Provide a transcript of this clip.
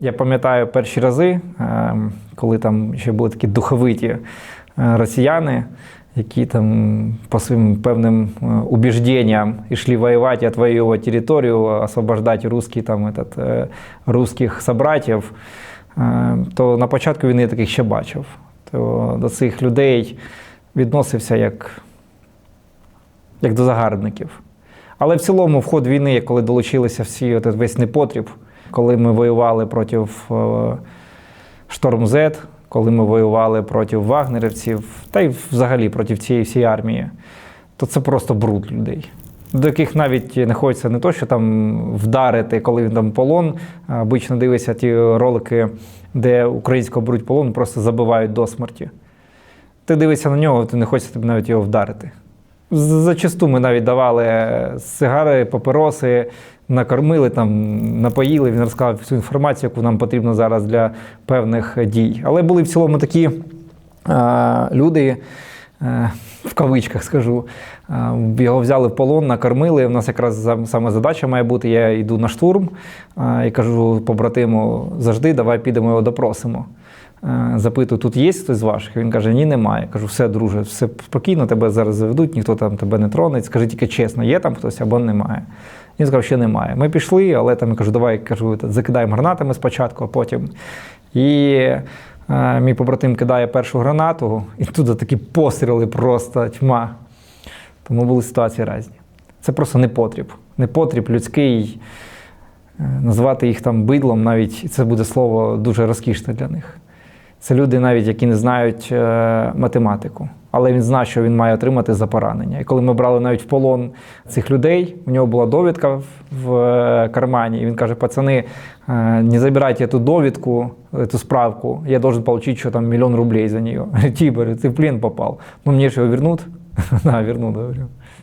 Я пам'ятаю перші рази, е, коли там ще були такі духовиті е, росіяни, які там по своїм певним е, убіжденням йшли воювати, отвоювати територію, освобождати русські, там, этот, е, русських собратів, то на початку війни я таких ще бачив. То до цих людей відносився як, як до загарбників. Але в цілому, в ход війни, коли долучилися всі, весь непотріб, коли ми воювали проти е, Шторм Z, коли ми воювали проти вагнерівців, та й взагалі проти цієї всієї армії, то це просто бруд людей. До яких навіть не хочеться не то, що там вдарити, коли він там полон. Обично дивишся ті ролики, де українського беруть полон, просто забивають до смерті. Ти дивишся на нього, ти не хочеться навіть його вдарити. Зачасту ми навіть давали сигари, папироси, накормили, там, напоїли. Він розказав всю інформацію, яку нам потрібно зараз для певних дій. Але були в цілому такі е, люди, е, в кавичках скажу, е, його взяли в полон, накормили. У нас якраз саме задача має бути: я йду на штурм е, і кажу побратиму, завжди давай підемо його допросимо. Е, Запитую, тут є хтось з ваших? Він каже, ні, немає. Кажу, все, друже, все спокійно, тебе зараз заведуть, ніхто там тебе не тронеть. Скажи тільки чесно, є там хтось або немає. Він сказав, що немає. Ми пішли, але там я кажу, давай кажу, закидаємо гранатами спочатку, а потім. І е, мій побратим кидає першу гранату, і тут такі постріли просто тьма. Тому були ситуації різні. Це просто непотріб. Непотріб людський. Е, Назвати їх там бидлом, навіть це буде слово дуже розкішне для них. Це люди, навіть які не знають е, математику, але він знає, що він має отримати за поранення. І коли ми брали навіть в полон цих людей, у нього була довідка в, е, кармані, і він каже: пацани, е, не забирайте цю довідку, цю справку, я должен получить що там мільйон рублей за нее. Тібер, ти в плен попав. Ну мені ж його вернуть? Да, верну, говорю.